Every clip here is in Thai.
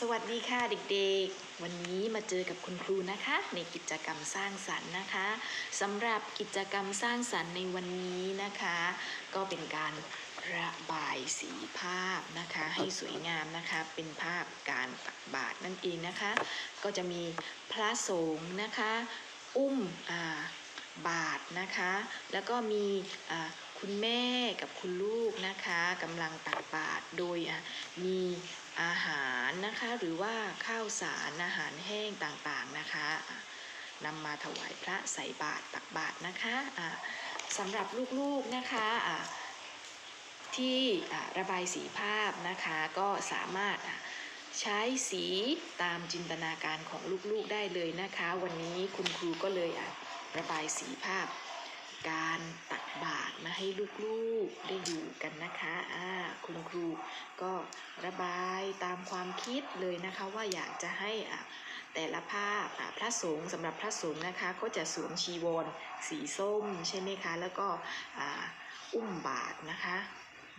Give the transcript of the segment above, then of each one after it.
สวัสดีค่ะเด็กๆ วันนี้มาเจอกับคุณครูนะคะ ในกิจกรรมสร้างสรรค์นะคะสำหรับกิจกรรมสร้างสรรค์ในวันนี้นะคะ ก็เป็นการระบายสีภาพนะคะ ให้สวยงามนะคะ เป็นภาพการตักบาตรนั่นเองนะคะ ก็จะมีพระสงฆ์นะคะ อุ้มอ่าบาทนะคะ แล้วก็มีคุณแม่กับคุณลูกนะคะกำลังตักบาตรโดยมีอาหาร นะคะ หรือว่าข้าวสารอาหารแห้งต่างๆนะคะนำมาถวายพระใส่บาตรตักบาตรนะคะะสำหรับลูกๆนะคะะที่ะระบายสีภาพนะคะก็สามารถใช้สีตามจินตนาการของลูกๆได้เลยนะคะ วันนี้คุณครูก็เลยระบายสีภาพ การตักบาตรมาให้ลูกๆได้ดูกันนะคะอ่าคุณครูก็ระบายตามความคิดเลยนะคะว่าอยากจะให้อะแต่ละภาพพระสงฆ์สำหรับพระสงฆ์นะคะก็จะสวมชีวรสีส้มใช่ไหมคะ แล้วก็อ,อุ้มบาทนะคะ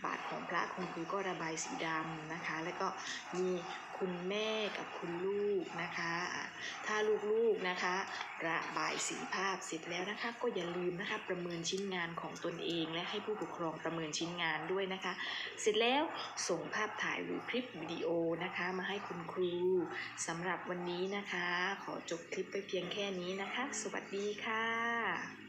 บาทของพระคุณครูก็ระบายสีดำนะคะ แล้วก็มีคุณแม่กับคุณลูกนะคะ ถ้าลูกๆนะคะระบายสีภาพเสร็จแล้วนะคะ ก็อย่าลืมนะคะประเมินชิ้นงานของตนเอง และให้ผู้ปกครองประเมินชิ้นงานด้วยนะคะ เสร็จแล้วส่งภาพถ่ายหรือคลิปวิดีโอนะคะ มาให้คุณครูสำหรับวันนี้นะคะ ขอจบคลิปไปเพียงแค่นี้นะคะ สวัสดีค่ะ